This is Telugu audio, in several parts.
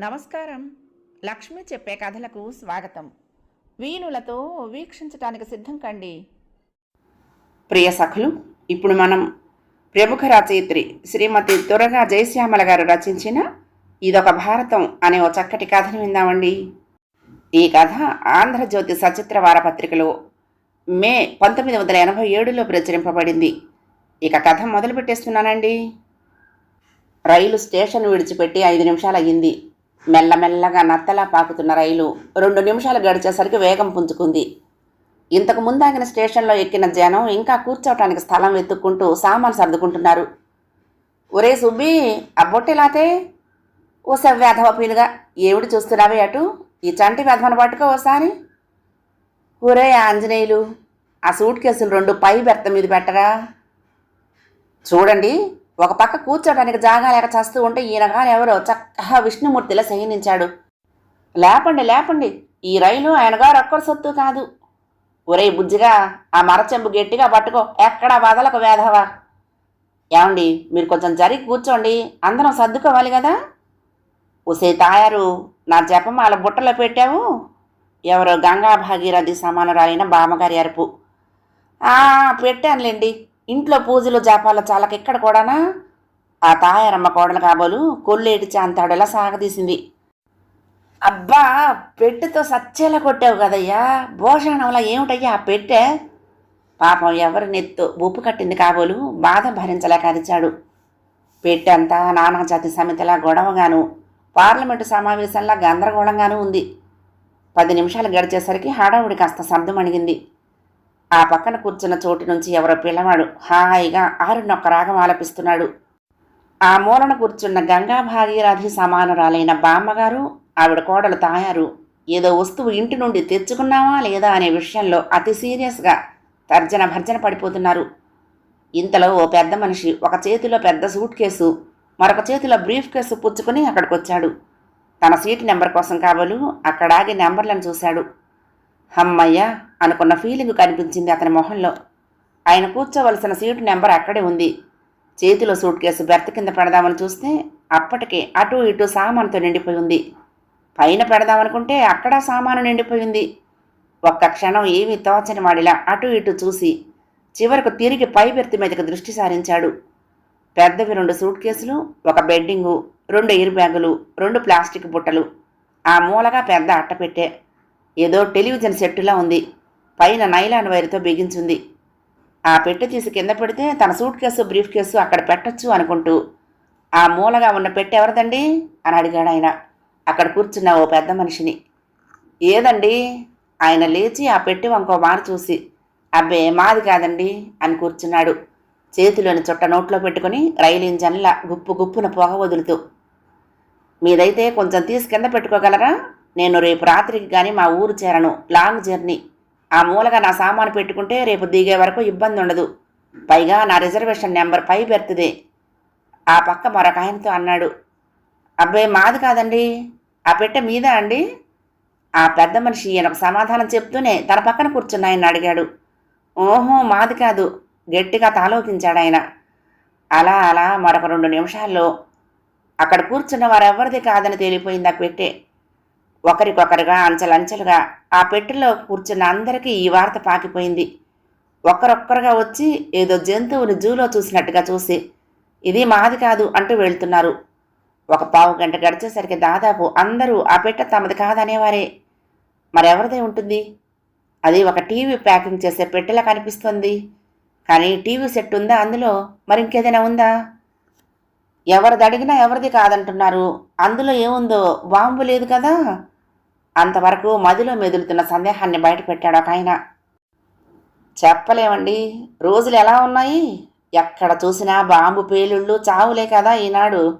నమస్కారం. లక్ష్మి చెప్పే కథలకు స్వాగతం. వీణులతో వీక్షించటానికి సిద్ధం కండి. ప్రియ సఖులు ఇప్పుడు మనం ప్రముఖ రచయిత్రి శ్రీమతి దురగా జయశ్యామల గారు రచించిన ఇదొక భారతం అనే ఓ చక్కటి కథను విందామండి. ఈ కథ ఆంధ్రజ్యోతి సచిత్ర వారపత్రికలో మే పంతొమ్మిది వందల ఎనభై ఏడులో ప్రచురింపబడింది. ఇక కథ మొదలు పెట్టేస్తున్నానండి రైలు స్టేషన్ విడిచిపెట్టి ఐదు నిమిషాలు అయ్యింది మెల్లమెల్లగా నత్తలా పాకుతున్న రైలు రెండు నిమిషాలు గడిచేసరికి వేగం పుంజుకుంది. ఇంతకు ముందాగిన స్టేషన్లో ఎక్కిన జనం ఇంకా కూర్చోవటానికి స్థలం వెతుక్కుంటూ సామాన్ సర్దుకుంటున్నారు. ఒరే సుబ్బి అబ్బొట్టెలాతే ఓ సవ్యాధవ పీనుగా ఏమిటి చూస్తున్నావే అటు? ఈ చంటి వ్యధమను పట్టుకో ఓసారి. ఒరే ఆంజనేయులు ఆ సూట్ కేసులు రెండు పై బెర్త మీద పెట్టరా? చూడండి ఒక పక్క కూర్చోడానికి జాగా లేక చస్తూ ఉంటే ఈయనగాని ఎవరో చక్కగా విష్ణుమూర్తిలా సహించాడు లేపండి లేపండి. ఈ రైలు ఆయనగారు ఒక్కరి సొత్తు కాదు. ఒరే బుజ్జిగా ఆ మరచెంబు గట్టిగా పట్టుకో. ఎక్కడా వదలకు వేధవా. ఏమండి మీరు కొంచెం జరిగి కూర్చోండి. అందరం సర్దుకోవాలి కదా? ఉసే తాయారు నా జపమాల బుట్టలో పెట్టావు? ఎవరో గంగా భాగీరథి సమానురాలైన బామ్మగారి అరుపు. పెట్టానులేండి. ఇంట్లో పూజలు జాపాల చాలక ఇక్కడ కూడానా? ఆ తాయారమ్మ కోడలు కాబోలు కొల్లేటి చాంతాడులా సాగదీసింది. అబ్బా పెట్టెతో సచ్చేలా కొట్టావు కదయ్యా. భోషణంలా ఏమిటయ్యా ఆ పెట్టె? పాపం ఎవరి నెత్తు ఉప్పు కట్టింది కాబోలు బాధ భరించలేక అరిచాడు. పెట్టంతా నానాజాతి సమితిలా గొడవగాను పార్లమెంటు సమావేశంలా గందరగోళంగానూ ఉంది. పది నిమిషాలు గడిచేసరికి హడావుడి కాస్త శబ్దం అణిగింది. ఆ పక్కన కూర్చున్న చోటు నుంచి ఎవరో పిల్లవాడు హాయిగా ఆరునొక్క రాగం ఆలపిస్తున్నాడు. ఆ మూలన కూర్చున్న గంగా భాగీరథి సమానురాలైన బామ్మగారు ఆవిడ కోడలు తాయారు. ఏదో వస్తువు ఇంటి నుండి తెచ్చుకున్నావా లేదా అనే విషయంలో అతి సీరియస్గా తర్జన భర్జన పడిపోతున్నారు. ఇంతలో ఓ పెద్ద మనిషి ఒక చేతిలో పెద్ద సూట్ కేసు మరొక చేతిలో బ్రీఫ్ కేసు పుచ్చుకుని అక్కడికి వచ్చాడు తన సీట్ నెంబర్ కోసం కాబోలు అక్కడ ఆగి నెంబర్లను చూశాడు. హమ్మయ్య అనుకున్న ఫీలింగ్ కనిపించింది అతని మొహంలో. ఆయన కూర్చోవలసిన సీటు నెంబర్ అక్కడే ఉంది. చేతిలో సూట్ కేసు బెర్త్ కింద పెడదామని చూస్తే అప్పటికే అటు ఇటు సామానుతో నిండిపోయి ఉంది. పైన పెడదామనుకుంటే అక్కడ సామాను నిండిపోయింది. ఒక్క క్షణం ఏమీ తోచని వాడిలా అటు ఇటు చూసి చివరకు తిరిగి పై బెర్త్ మీదకి దృష్టి సారించాడు. పెద్దవి రెండు సూట్ కేసులు ఒక బెడ్డింగు రెండు ఎయిర్ బ్యాగులు రెండు ప్లాస్టిక్ బుట్టలు ఆ మూలగా పెద్ద అట్టపెట్టె. ఏదో టెలివిజన్ సెట్టులా ఉంది. పైన నైలాన్ వైర్తో బిగించుంది. ఆ పెట్టె తీసి కింద పెడితే తన సూట్ కేసు బ్రీఫ్ కేసు అక్కడ పెట్టొచ్చు అనుకుంటూ ఆ మూలగా ఉన్న పెట్టె ఎవరిదండి? అని అడిగాడు ఆయన. అక్కడ కూర్చున్న ఓ పెద్ద మనిషిని. ఏదండి? ఆయన లేచి ఆ పెట్టి వంకో మారు చూసి అబ్బే మాది కాదండి అని కూర్చున్నాడు. చేతిలోని చుట్ట నోట్లో పెట్టుకుని రైలు ఇంజన్ల గుప్పు గుప్పున పొగ వదులుతూ మీదైతే కొంచెం తీసి కింద పెట్టుకోగలరా? నేను రేపు రాత్రికి కానీ మా ఊరు చేరను. Long journey. ఆ మూలగా నా సామాను పెట్టుకుంటే రేపు దిగే వరకు ఇబ్బంది ఉండదు. పైగా నా రిజర్వేషన్ నెంబర్ పై పెడుతుంది. ఆ పక్క మరొక ఆయనతో అన్నాడు. అబ్బాయి మాది కాదండి. ఆ పెట్టె మీదా అండి. ఆ పెద్ద మనిషి ఈయనకు సమాధానం చెప్తూనే తన పక్కన కూర్చున్న ఆయన అడిగాడు. ఓహో మాది కాదు. గట్టిగా తాలోకించాడు ఆయన. అలా అలా మరొక రెండు నిమిషాల్లో అక్కడ కూర్చున్న వారెవరిది కాదని తేలిపోయింది ఆ పెట్టే. ఒకరికొకరుగా అంచలంచెలుగా ఆ పెట్టెలో కూర్చున్న అందరికీ ఈ వార్త పాకిపోయింది. ఒక్కరొక్కరుగా వచ్చి ఏదో జంతువుని జూలో చూసినట్టుగా చూసి ఇది మాది కాదు అంటూ వెళ్తున్నారు. ఒక పావు గంట గడిచేసరికి దాదాపు అందరూ ఆ పెట్టె తమది కాదనేవారే. మరెవరిదే ఉంటుంది? అది ఒక టీవీ ప్యాకింగ్ చేసే పెట్టెలా కనిపిస్తుంది? కానీ టీవీ సెట్ ఉందా అందులో? మరింకేదైనా ఉందా? ఎవరిది అడిగినా ఎవరిది కాదంటున్నారు. అందులో ఏముందో బాంబు లేదు కదా? అంతవరకు మదిలో మెదులుతున్న సందేహాన్ని బయటపెట్టాడు ఒక ఆయన. చెప్పలేమండి. రోజులు ఎలా ఉన్నాయి? ఎక్కడ చూసినా బాంబు పేలుళ్ళు చావులే కదా ఈనాడు.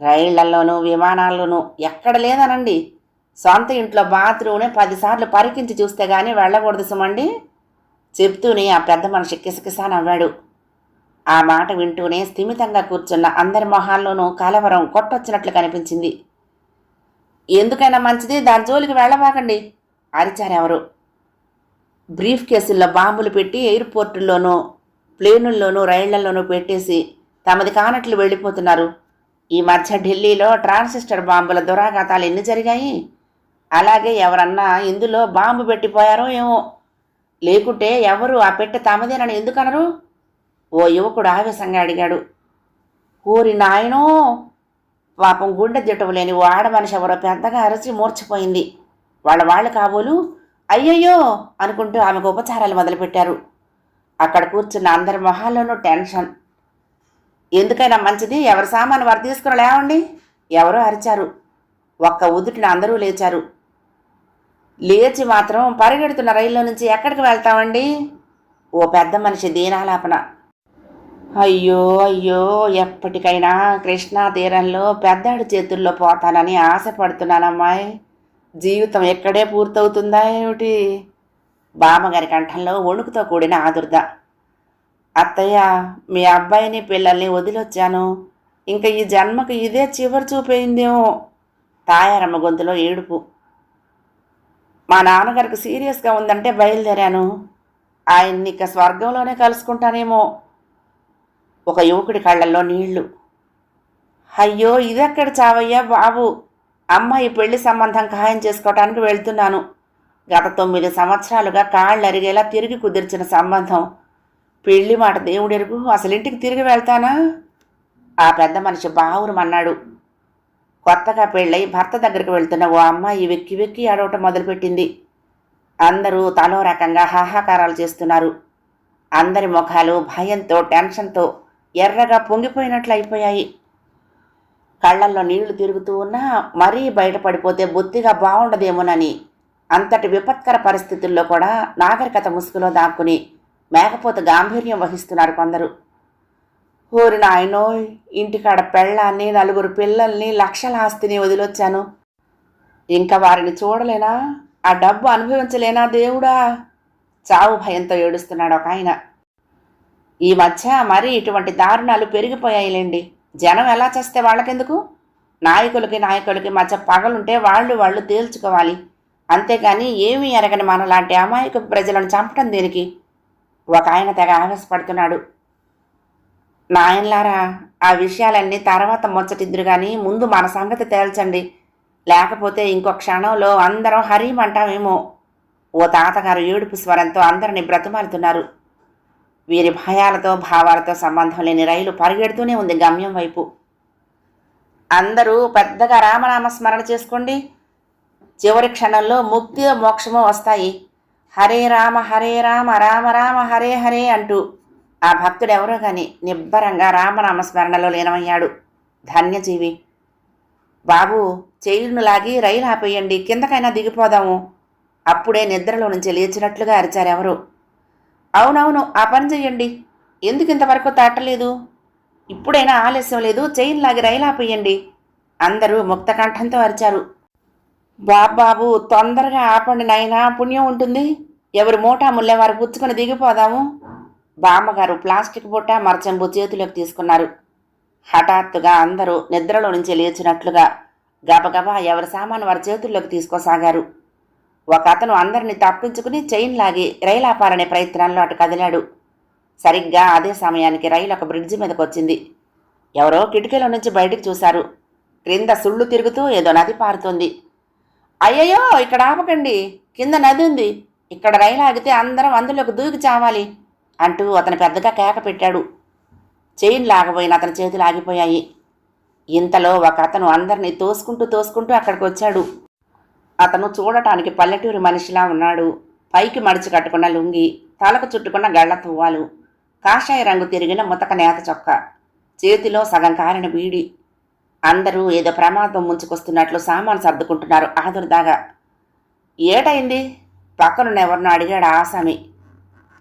రైళ్ళలోనూ విమానాల్లోనూ ఎక్కడ లేదనండి. సొంత ఇంట్లో బాత్రూమ్నే పదిసార్లు పరికించి చూస్తే గానీ వెళ్ళకూడదు సుమండి. చెప్తూనే ఆ పెద్ద మనిషి కిసకిసా నవ్వాడు. ఆ మాట వింటూనే స్థిమితంగా కూర్చున్న అందరి మొహాల్లోనూ కలవరం కొట్టొచ్చినట్లు కనిపించింది. ఎందుకైనా మంచిది దాని జోలికి వెళ్ళబాకండి అరిచారెవరు బ్రీఫ్ కేసుల్లో బాంబులు పెట్టి ఎయిర్పోర్టుల్లోనూ ప్లేనుల్లోనూ రైళ్ళలోనూ పెట్టేసి తమది కానట్లు వెళ్ళిపోతున్నారు. ఈ మధ్య ఢిల్లీలో ట్రాన్సిస్టర్ బాంబుల దురాఘాతాలు ఎన్ని జరిగాయి? అలాగే ఎవరన్నా ఇందులో బాంబు పెట్టిపోయారో ఏమో. లేకుంటే ఎవరు ఆ పెట్టె తమదేనని ఎందుకనరు? ఓ యువకుడు ఆవేశంగా అడిగాడు. ఊరి నాయనో! పాపం గుండె దిట్టవు లేని ఓ ఆడ మనిషి ఎవరో పెద్దగా అరచి మూర్చిపోయింది. వాళ్ళ వాళ్ళు కాబోలు అయ్యయ్యో అనుకుంటూ ఆమెకు ఉపచారాలు మొదలుపెట్టారు. అక్కడ కూర్చున్న అందరి మొహాల్లోనూ టెన్షన్. ఎందుకైనా మంచిది? ఎవరి సామాను వారు తీసుకుని లేవండి? ఎవరో అరిచారు. ఒక్క ఉదుటిన అందరూ లేచారు. లేచి మాత్రం పరిగెడుతున్న రైల్లో నుంచి ఎక్కడికి వెళ్తామండి ఓ పెద్ద మనిషి దీనాలాపన. అయ్యో అయ్యో ఎప్పటికైనా కృష్ణా తీరంలో పెద్దాడి చేతుల్లో పోతానని ఆశపడుతున్నానమ్మాయి. జీవితం ఎక్కడే పూర్తవుతుందా ఏమిటి? బామ్మగారి కంఠంలో వణుకుతో కూడిన ఆదుర్ద. అత్తయ్య మీ అబ్బాయిని పిల్లల్ని వదిలొచ్చాను. ఇంకా ఈ జన్మకు ఇదే చివరి చూపేయిందేమో తాయారమ్మ గొంతులో ఏడుపు. మా నాన్నగారికి సీరియస్గా ఉందంటే బయలుదేరాను. ఆయన్ని ఇక స్వర్గంలోనే కలుసుకుంటానేమో. ఒక యువకుడి కళ్ళల్లో నీళ్ళు. అయ్యో ఇదెక్కడ చావయ్యా బాబు? అమ్మాయి పెళ్ళి సంబంధం ఖాయం చేసుకోవటానికి వెళ్తున్నాను. గత తొమ్మిది సంవత్సరాలుగా కాళ్ళు అరిగేలా తిరిగి కుదిర్చిన సంబంధం. పెళ్ళి మాట దేవుడెరుగు అసలు ఇంటికి తిరిగి వెళ్తానా? ఆ పెద్ద మనిషి బావురమన్నాడు కొత్తగా పెళ్ళై భర్త దగ్గరికి వెళ్తున్న ఓ అమ్మాయి వెక్కి వెక్కి ఆడవటం మొదలుపెట్టింది. అందరూ తలో రకంగా హాహాకారాలు చేస్తున్నారు. అందరి ముఖాలు భయంతో టెన్షన్తో ఎర్రగా పొంగిపోయినట్లు అయిపోయాయి. కళ్ళల్లో నీళ్ళు తిరుగుతూ ఉన్నా మరీ బయటపడిపోతే బొత్తిగా బాగుండదేమోనని అంతటి విపత్కర పరిస్థితుల్లో కూడా నాగరికత ముసుగులో దాక్కుని మేకపోత గాంభీర్యం వహిస్తున్నారు కొందరు. ఊరి నాయనో ఇంటికాడ పెళ్ళాన్ని నలుగురు పిల్లల్ని లక్షల ఆస్తిని వదిలొచ్చాను. ఇంకా వారిని చూడలేనా? ఆ డబ్బు అనుభవించలేనా దేవుడా? చావు భయంతో ఏడుస్తున్నాడు ఒక ఆయన. ఈ మధ్య మరీ ఇటువంటి దారుణాలు పెరిగిపోయాయిలేండి. జనం ఎలా చేస్తే వాళ్ళకెందుకు? నాయకులకి నాయకులకి మధ్య పగలుంటే వాళ్ళు వాళ్ళు తేల్చుకోవాలి. అంతేగాని ఏమీ ఎరగని మనలాంటి అమాయక ప్రజలను చంపడం దేనికి? ఒక ఆయన తెగ ఆవేశపడుతున్నాడు. నాయన్లారా ఆ విషయాలన్నీ తర్వాత ముచ్చటిద్దురు కానీ ముందు మన సంగతి తేల్చండి. లేకపోతే ఇంకో క్షణంలో అందరం హరీమంటామేమో. ఓ తాతగారు ఏడుపు స్వరంతో అందరిని బ్రతిమాలుతున్నారు. వీరి భయాలతో భావాలతో సంబంధం లేని రైలు పరిగెడుతూనే ఉంది గమ్యం వైపు. అందరూ పెద్దగా రామనామ స్మరణ చేసుకోండి. చివరి క్షణంలో ముక్తి మోక్షము వస్తాయి. హరే రామ హరే రామ రామ రామ హరే హరే అంటూ ఆ భక్తుడు ఎవరో కానీ నిబ్బరంగా రామనామ స్మరణలో లీనమయ్యాడు. ధన్యజీవి. బాబు చేయును లాగి రైలు ఆపేయండి. కిందకైనా దిగిపోదాము. అప్పుడే నిద్రలో నుంచి లేచినట్లుగా అరిచారెవరు? అవునవును ఆ పని చెయ్యండి. ఎందుకు ఇంతవరకు తాటలేదు ఇప్పుడైనా ఆలస్యం లేదు చైన్ లాగి రైలు ఆపేయండి అందరూ ముక్తకంఠంతో అరిచారు. బాబాబు తొందరగా ఆపండి నాయనా పుణ్యం ఉంటుంది. ఎవరు మూటా ముల్లే వారు పుచ్చుకొని దిగిపోదాము. బామ్మగారు ప్లాస్టిక్ బుట్ట మరచెంబు చేతిలోకి తీసుకున్నారు. హఠాత్తుగా అందరూ నిద్రలో నుంచి లేచినట్లుగా గబగబా ఎవరి సామాను వారి చేతుల్లోకి తీసుకోసాగారు. ఒక అతను అందరిని తప్పించుకుని చైన్ లాగి రైలు ఆపాలనే ప్రయత్నాల్లో అటు కదిలాడు. సరిగ్గా అదే సమయానికి రైలు ఒక బ్రిడ్జి మీదకొచ్చింది. ఎవరో కిటికీలో నుంచి బయటికి చూశారు. క్రింద సుళ్ళు తిరుగుతూ ఏదో నది పారుతుంది. అయ్యయ్యో ఇక్కడ ఆపకండి. కింద నది ఉంది. ఇక్కడ రైలు ఆగితే అందరం అందులోకి దూకి చావాలి అంటూ అతను పెద్దగా కేక పెట్టాడు. చైన్ లాగబోయిన అతని చేతులు ఆగిపోయాయి. ఇంతలో ఒక అతను అందరినీ తోసుకుంటూ తోసుకుంటూ అక్కడికి వచ్చాడు. అతను చూడటానికి పల్లెటూరి మనిషిలా ఉన్నాడు. పైకి మడిచి కట్టుకున్న లుంగి తలకు చుట్టుకున్న గళ్ళ తువ్వాలు కాషాయ రంగు తిరిగిన ముతక నేత చొక్క చేతిలో సగం కారిన బీడి. అందరూ ఏదో ప్రమాదం ముంచుకొస్తున్నట్లు సామాను సర్దుకుంటున్నారు ఆదురుదాగా. ఏటైంది? పక్కనున్న ఎవరినో అడిగాడు ఆసామి.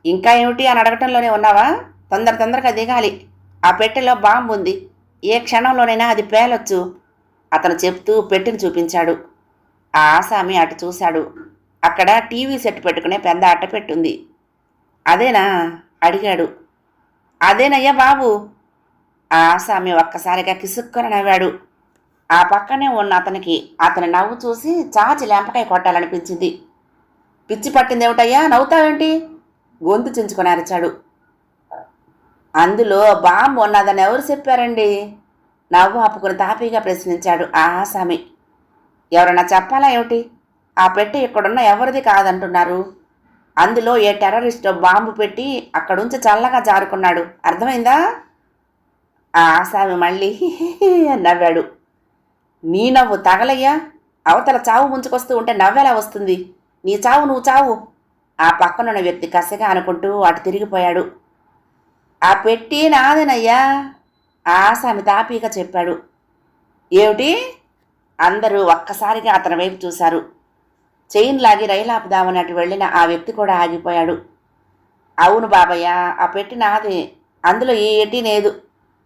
ఇంకా ఏమిటి అని అడగటంలోనే ఉన్నావా? తొందర తొందరగా దిగాలి. ఆ పెట్టెలో బాంబు ఉంది. ఏ క్షణంలోనైనా అది పేలొచ్చు. అతను చెప్తూ పెట్టెను చూపించాడు. ఆ ఆసామి అటు చూశాడు. అక్కడ టీవీ సెట్ పెట్టుకునే పెద్ద అట్ట పెట్టుంది. అదేనా? అడిగాడు. అదేనయ్యా బాబు. ఆ ఆసామి ఒక్కసారిగా కిసుక్కున నవ్వాడు. ఆ పక్కనే ఉన్న అతనికి అతని నవ్వు చూసి చాచి లెంపకాయ కొట్టాలనిపించింది. పిచ్చి పట్టిందేమిటయ్యా? నవ్వుతావేంటి? గొంతు చించుకొని అరిచాడు. అందులో బాంబు ఉన్నదని ఎవరు చెప్పారండి? నవ్వు ఆపుకుని తాపీగా ప్రశ్నించాడు ఆ ఆసామి ఎవరన్నా చెప్పాలా ఏమిటి? ఆ పెట్టి ఇక్కడున్న ఎవరిది కాదంటున్నారు. అందులో ఏ టెర్రరిస్ట్ బాంబు పెట్టి అక్కడుంచి చల్లగా జారుకున్నాడు. అర్థమైందా? ఆ ఆసామి మళ్ళీ నవ్వాడు. నీ నవ్వు తగలయ్యా? అవతల చావు ముంచుకొస్తూ ఉంటే నవ్వెలా వస్తుంది? నీ చావు నువ్వు చావు. ఆ పక్కనున్న వ్యక్తి కసిగా అనుకుంటూ అటు తిరిగిపోయాడు. ఆ పెట్టి నాదేనయ్యా? ఆసామి తాపీగా చెప్పాడు. ఏమిటి? అందరూ ఒక్కసారిగా అతని వైపు చూశారు. చైన్ లాగి రైలు ఆపుదామని అటు వెళ్ళిన ఆ వ్యక్తి కూడా ఆగిపోయాడు. అవును బాబయ్య ఆ పెట్టి నాది అందులో ఏ లేదు.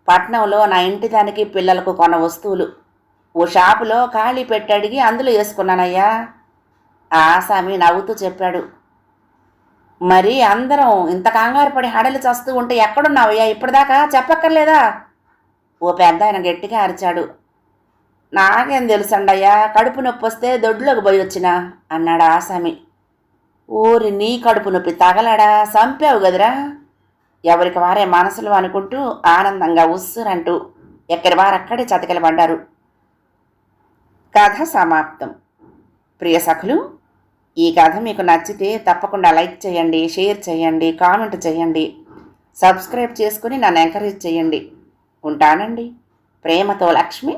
పట్నంలో నా ఇంటి దానికి పిల్లలకు కొన్న వస్తువులు. ఓ షాపులో ఖాళీ పెట్టి అడిగి అందులో వేసుకున్నానయ్యా. ఆ ఆసామి నవ్వుతూ చెప్పాడు. మరి అందరం ఇంత కంగారు పడి హడలు చస్తూ ఉంటే ఎక్కడున్నావయ్యా? ఇప్పటిదాకా చెప్పక్కర్లేదా? ఓ పెద్ద ఆయన గట్టిగా అరిచాడు. నాకేం తెలుసండయ్యా? కడుపు నొప్పి వస్తే దొడ్లోకి పోయి వచ్చినా అన్నాడు ఆసామి. ఊరి నీ కడుపు నొప్పి తగలడా? సంపావు కదరా? ఎవరికి వారే మనసులు అనుకుంటూ ఆనందంగా ఉస్సురంటూ ఎక్కడి వారక్కడే చతికిలబడ్డారు కథ సమాప్తం. ప్రియ సఖులు ఈ కథ మీకు నచ్చితే తప్పకుండా లైక్ చేయండి షేర్ చేయండి కామెంట్ చేయండి. సబ్స్క్రైబ్ చేసుకుని నన్ను ఎంకరేజ్ చేయండి. ఉంటానండి. ప్రేమతో లక్ష్మి.